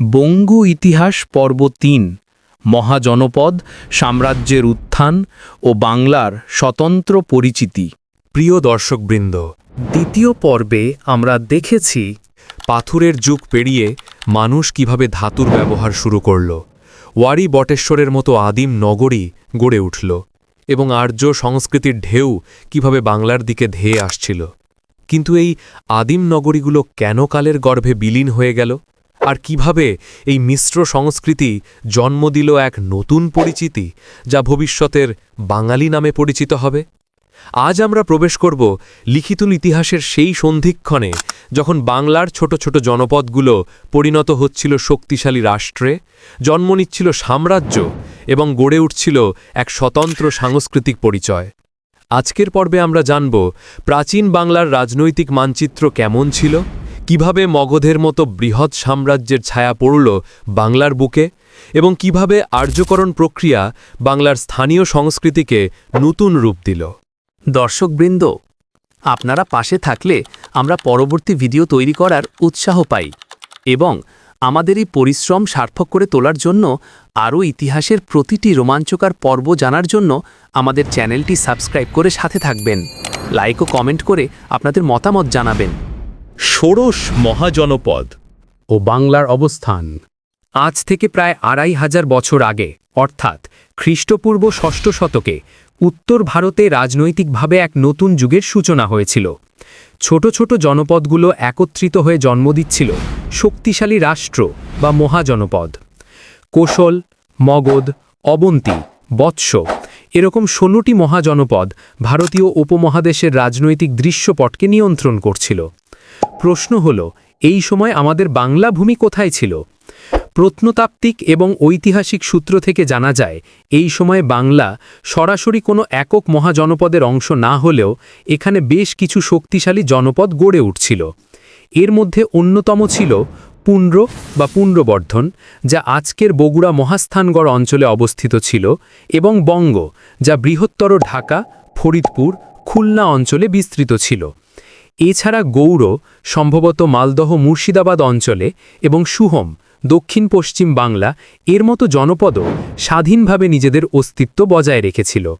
বঙ্গু ইতিহাস পর্ব তিন, মহাজনপদ, সাম্রাজ্যের উত্থান ও বাংলার স্বতন্ত্র পরিচিতি। প্রিয় দর্শকবৃন্দ, দ্বিতীয় পর্বে আমরা দেখেছি পাথুরের যুগ পেরিয়ে মানুষ কীভাবে ধাতুর ব্যবহার শুরু করল। ওয়ারি বটেশ্বরের মতো আদিম নগরী গড়ে উঠল এবং আর্য সংস্কৃতির ঢেউ কীভাবে বাংলার দিকে ধেয়ে আসছিল। কিন্তু এই আদিম নগরীগুলো কেন কালের গর্ভে বিলীন হয়ে গেল? আর কীভাবে এই মিশ্র সংস্কৃতি জন্ম দিল এক নতুন পরিচিতি যা ভবিষ্যতের বাঙালি নামে পরিচিত হবে? আজ আমরা প্রবেশ করব লিখিত ইতিহাসের সেই সন্ধিক্ষণে যখন বাংলার ছোট ছোট জনপদগুলো পরিণত হচ্ছিল শক্তিশালী রাষ্ট্রে, জন্ম নিচ্ছিল সাম্রাজ্য এবং গড়ে উঠছিল এক স্বতন্ত্র সাংস্কৃতিক পরিচয়। আজকের পর্বে আমরা জানব প্রাচীন বাংলার রাজনৈতিক মানচিত্র কেমন ছিল কীভাবে মগধের মতো বৃহৎ সাম্রাজ্যের ছায়া পড়ল বাংলার বুকে এবং কীভাবে আর্যকরণ প্রক্রিয়া বাংলার স্থানীয় সংস্কৃতিকে নতুন রূপ দিল? দর্শকবৃন্দ, আপনারা পাশে থাকলে আমরা পরবর্তী ভিডিও তৈরি করার উৎসাহ পাই এবং আমাদের এই পরিশ্রম সার্থক করে তোলার জন্য আরও ইতিহাসের প্রতিটি রোমাঞ্চকর পর্ব জানার জন্য আমাদের চ্যানেলটি সাবস্ক্রাইব করে সাথে থাকবেন। লাইক ও কমেন্ট করে আপনাদের মতামত জানাবেন। ষোড়শ মহাজনপদ। ও বাংলার অবস্থান। আজ থেকে প্রায় আড়াই হাজার বছর আগে অর্থাৎ খ্রিস্টপূর্ব ষষ্ঠ শতকে উত্তর ভারতে রাজনৈতিকভাবে এক নতুন যুগের সূচনা হয়েছিল। ছোট ছোট জনপদগুলো একত্রিত হয়ে জন্ম দিচ্ছিল শক্তিশালী রাষ্ট্র বা মহাজনপদ। কোশল মগধ অবন্তী বৎস এরকম ষোলোটি মহাজনপদ ভারতীয় উপমহাদেশের রাজনৈতিক দৃশ্যপটকে নিয়ন্ত্রণ করছিল। প্রশ্ন হল, এই সময় আমাদের বাংলা ভূমি কোথায় ছিল? প্রত্নতাত্ত্বিক এবং ঐতিহাসিক সূত্র থেকে জানা যায়, এই সময়ে বাংলা সরাসরি কোনো একক মহাজনপদের অংশ না হলেও এখানে বেশ কিছু শক্তিশালী জনপদ গড়ে উঠছিল। এর মধ্যে অন্যতম ছিল পুন্ড্র বা পুণ্ড্রবর্ধন যা আজকের বগুড়া মহাস্থানগড় অঞ্চলে অবস্থিত ছিল, এবং বঙ্গ, যা বৃহত্তর ঢাকা, ফরিদপুর, খুলনা অঞ্চলে বিস্তৃত ছিল। এছাড়া গৌড় সম্ভবত মালদহ মুর্শিদাবাদ অঞ্চলে এবং সুহম দক্ষিণ পশ্চিম বাংলা এর মতো জনপদও স্বাধীনভাবে নিজেদের অস্তিত্ব বজায় রেখেছিল।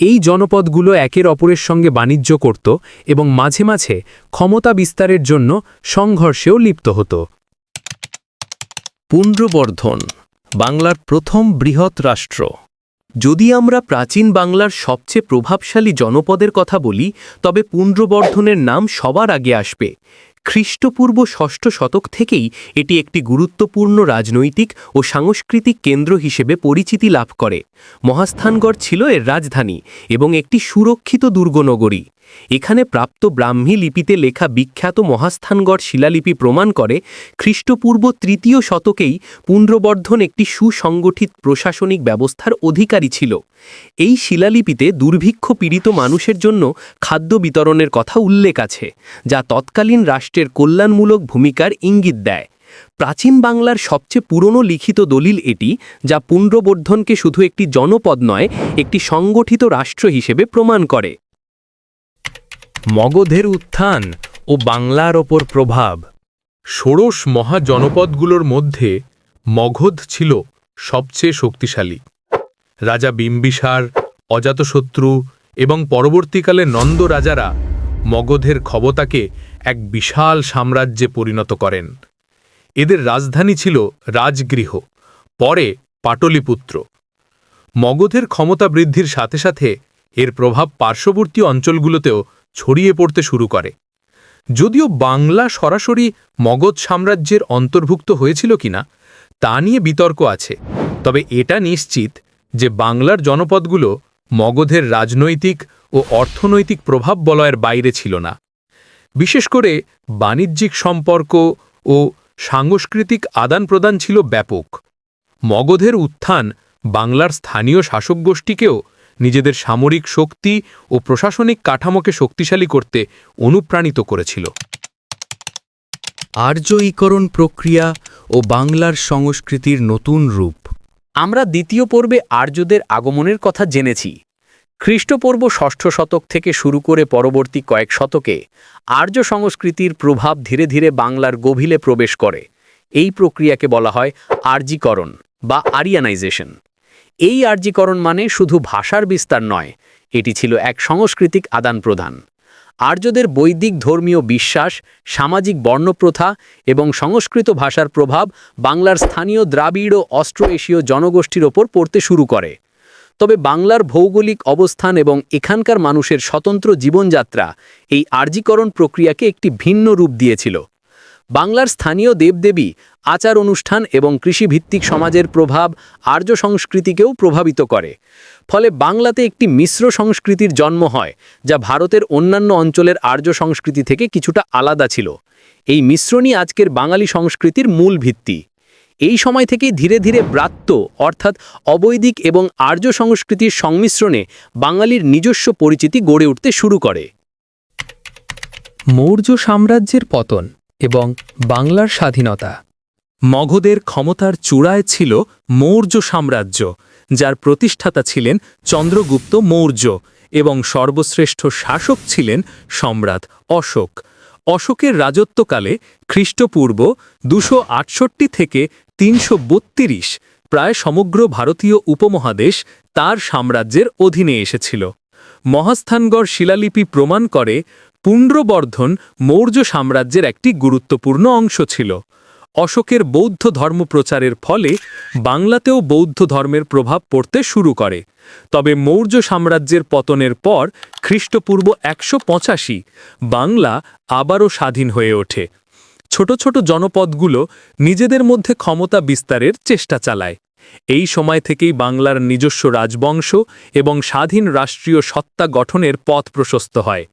এই জনপদগুলো একের অপরের সঙ্গে বাণিজ্য করত এবং মাঝে মাঝে ক্ষমতা বিস্তারের জন্য সংঘর্ষেও লিপ্ত হতো। পুণ্ড্রবর্ধন বাংলার প্রথম বৃহৎ রাষ্ট্র। যদি আমরা প্রাচীন বাংলার সবচেয়ে প্রভাবশালী জনপদের কথা বলি, তবে পুণ্ড্রবর্ধনের নাম সবার আগে আসবে। খ্রিস্টপূর্ব ষষ্ঠ শতক থেকেই এটি একটি গুরুত্বপূর্ণ রাজনৈতিক ও সাংস্কৃতিক কেন্দ্র হিসেবে পরিচিতি লাভ করে। মহাস্থানগড় ছিল এর রাজধানী এবং একটি সুরক্ষিত দুর্গনগরী। এখানে প্রাপ্ত ব্রাহ্মী লিপিতে লেখা বিখ্যাত মহাস্থানগড় শিলালিপি প্রমাণ করে, খ্রিস্টপূর্ব তৃতীয় শতকেই পুণ্ড্রবর্ধন একটি সুসংগঠিত প্রশাসনিক ব্যবস্থার অধিকারী ছিল। এই শিলালিপিতে দুর্ভিক্ষ পীড়িত মানুষের জন্য খাদ্য বিতরণের কথা উল্লেখ আছে, যা তৎকালীন রাষ্ট্রের কল্যাণমূলক ভূমিকার ইঙ্গিত দেয়। প্রাচীন বাংলার সবচেয়ে পুরনো লিখিত দলিল এটি, যা পুণ্ড্রবর্ধনকে শুধু একটি জনপদ নয়, একটি সংগঠিত রাষ্ট্র হিসেবে প্রমাণ করে। মগধের উত্থান ও বাংলার ওপর প্রভাব। ষোড়শ মহাজনপদগুলোর মধ্যে মগধ ছিল সবচেয়ে শক্তিশালী। রাজা বিম্বিসার, অজাতশত্রু এবং পরবর্তীকালে নন্দ রাজারা মগধের ক্ষমতাকে এক বিশাল সাম্রাজ্যে পরিণত করেন। এদের রাজধানী ছিল রাজগৃহ, পরে পাটলিপুত্র। মগধের ক্ষমতা বৃদ্ধির সাথে সাথে এর প্রভাব পার্শ্ববর্তী অঞ্চলগুলোতেও ছড়িয়ে পড়তে শুরু করে। যদিও বাংলা সরাসরি মগধ সাম্রাজ্যের অন্তর্ভুক্ত হয়েছিল কিনা, তা নিয়ে বিতর্ক আছে, তবে এটা নিশ্চিত যে বাংলার জনপদগুলো মগধের রাজনৈতিক ও অর্থনৈতিক প্রভাব বলয়ের বাইরে ছিল না। বিশেষ করে বাণিজ্যিক সম্পর্ক ও সাংস্কৃতিক আদান প্রদান ছিল ব্যাপক। মগধের উত্থান বাংলার স্থানীয় শাসক গোষ্ঠীকেও নিজেদের সামরিক শক্তি ও প্রশাসনিক কাঠামোকে শক্তিশালী করতে অনুপ্রাণিত করেছিল। আর্যীকরণ প্রক্রিয়া ও বাংলার সংস্কৃতির নতুন রূপ। আমরা দ্বিতীয় পর্বে আর্যদের আগমনের কথা জেনেছি। খ্রিস্টপূর্ব ষষ্ঠ শতক থেকে শুরু করে পরবর্তী কয়েক শতকে আর্য সংস্কৃতির প্রভাব ধীরে ধীরে বাংলার গভীরে প্রবেশ করে। এই প্রক্রিয়াকে বলা হয় আর্যিকরণ বা আরিয়ানাইজেশন। এই আর্যিকরণ মানে শুধু ভাষার বিস্তার নয়, এটি ছিল এক সাংস্কৃতিক আদান প্রদান আর্যদের বৈদিক ধর্মীয় বিশ্বাস, সামাজিক বর্ণপ্রথা এবং সংস্কৃত ভাষার প্রভাব বাংলার স্থানীয় দ্রাবিড় ও অস্ট্রো এশীয় জনগোষ্ঠীর ওপর পড়তে শুরু করে। তবে বাংলার ভৌগোলিক অবস্থান এবং এখানকার মানুষের স্বতন্ত্র জীবনযাত্রা এই আর্যিকরণ প্রক্রিয়াকে একটি ভিন্ন রূপ দিয়েছিল। বাংলার স্থানীয় দেবদেবী, আচার অনুষ্ঠান এবং কৃষিভিত্তিক সমাজের প্রভাব আর্য সংস্কৃতিকেও প্রভাবিত করে। ফলে বাংলাতে একটি মিশ্র সংস্কৃতির জন্ম হয়, যা ভারতের অন্যান্য অঞ্চলের আর্য সংস্কৃতি থেকে কিছুটা আলাদা ছিল। এই মিশ্রণই আজকের বাঙালি সংস্কৃতির মূল ভিত্তি। এই সময় থেকেই ধীরে ধীরে ব্রাত্য, অর্থাৎ অবৈদিক এবং আর্য সংস্কৃতির সংমিশ্রণে বাঙালির নিজস্ব পরিচিতি গড়ে উঠতে শুরু করে। মৌর্য সাম্রাজ্যের পতন এবং বাংলার স্বাধীনতা। মগধের ক্ষমতার চূড়ায় ছিল মৌর্য সাম্রাজ্য, যার প্রতিষ্ঠাতা ছিলেন চন্দ্রগুপ্ত মৌর্য এবং সর্বশ্রেষ্ঠ শাসক ছিলেন সম্রাট অশোক। অশোকের রাজত্বকালে খ্রিস্টপূর্ব দুশো আটষট্টি থেকে তিনশো বত্রিশ প্রায় সমগ্র ভারতীয় উপমহাদেশ তার সাম্রাজ্যের অধীনে এসেছিল। মহাস্থানগড় শিলালিপি প্রমাণ করে পুণ্ড্রবর্ধন মৌর্য সাম্রাজ্যের একটি গুরুত্বপূর্ণ অংশ ছিল। অশোকের বৌদ্ধ ধর্ম প্রচারের ফলে বাংলাতেও বৌদ্ধ ধর্মের প্রভাব পড়তে শুরু করে। তবে মৌর্য সাম্রাজ্যের পতনের পর খ্রিস্টপূর্ব একশো পঁচাশি বাংলা আবারও স্বাধীন হয়ে ওঠে। ছোট ছোট জনপদগুলো নিজেদের মধ্যে ক্ষমতা বিস্তারের চেষ্টা চালায়। এই সময় থেকেই বাংলার নিজস্ব রাজবংশ এবং স্বাধীন রাষ্ট্রীয় সত্তা গঠনের পথ প্রশস্ত হয়।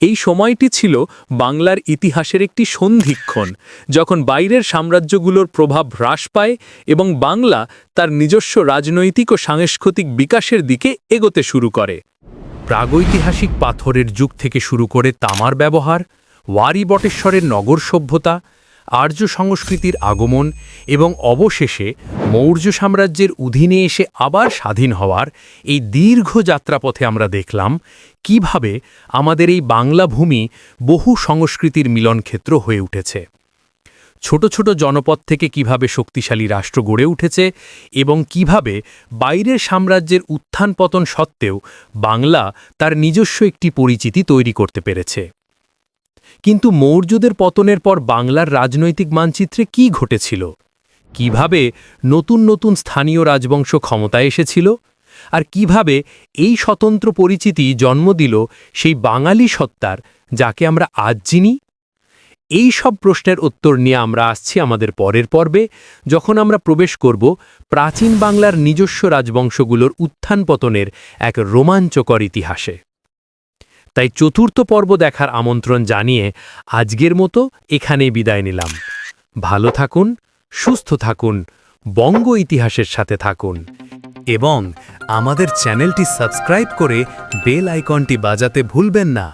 এই সময়টি ছিল বাংলার ইতিহাসের একটি সন্ধিক্ষণ, যখন বাইরের সাম্রাজ্যগুলোর প্রভাব হ্রাস পায় এবং বাংলা তার নিজস্ব রাজনৈতিক ও সাংস্কৃতিক বিকাশের দিকে এগোতে শুরু করে। প্রাগৈতিহাসিক পাথরের যুগ থেকে শুরু করে তামার ব্যবহার, ওয়ারি বটেশ্বরের নগর সভ্যতা আর্য সংস্কৃতির আগমন এবং অবশেষে মৌর্য সাম্রাজ্যের অধীনে এসে আবার স্বাধীন হওয়ার এই দীর্ঘ যাত্রাপথে আমরা দেখলাম কীভাবে আমাদের এই বাংলা ভূমি বহু সংস্কৃতির মিলনক্ষেত্র হয়ে উঠেছে। ছোট ছোট জনপদ থেকে কীভাবে শক্তিশালী রাষ্ট্র গড়ে উঠেছে এবং কীভাবে বাইরের সাম্রাজ্যের উত্থান পতন সত্ত্বেও বাংলা তার নিজস্ব একটি পরিচিতি তৈরি করতে পেরেছে। কিন্তু মৌর্যদের পতনের পর বাংলার রাজনৈতিক মানচিত্রে কি ঘটেছিল? কীভাবে নতুন নতুন স্থানীয় রাজবংশ ক্ষমতায় এসেছিল? আর কীভাবে এই স্বতন্ত্র পরিচিতি জন্ম দিল সেই বাঙালি সত্তার যাকে আমরা আজ চিনি? এই সব প্রশ্নের উত্তর নিয়ে আমরা আসছি আমাদের পরের পর্বে, যখন আমরা প্রবেশ করব প্রাচীন বাংলার নিজস্ব রাজবংশগুলোর উত্থান পতনের এক রোমাঞ্চকর ইতিহাসে। তাই চতুর্থ পর্ব দেখার আমন্ত্রণ জানিয়ে আজকের মতো এখানেই বিদায় নিলাম। ভালো থাকুন, সুস্থ থাকুন, বঙ্গ ইতিহাসের সাথে থাকুন এবং আমাদের চ্যানেলটি সাবস্ক্রাইব করে বেল আইকনটি বাজাতে ভুলবেন না।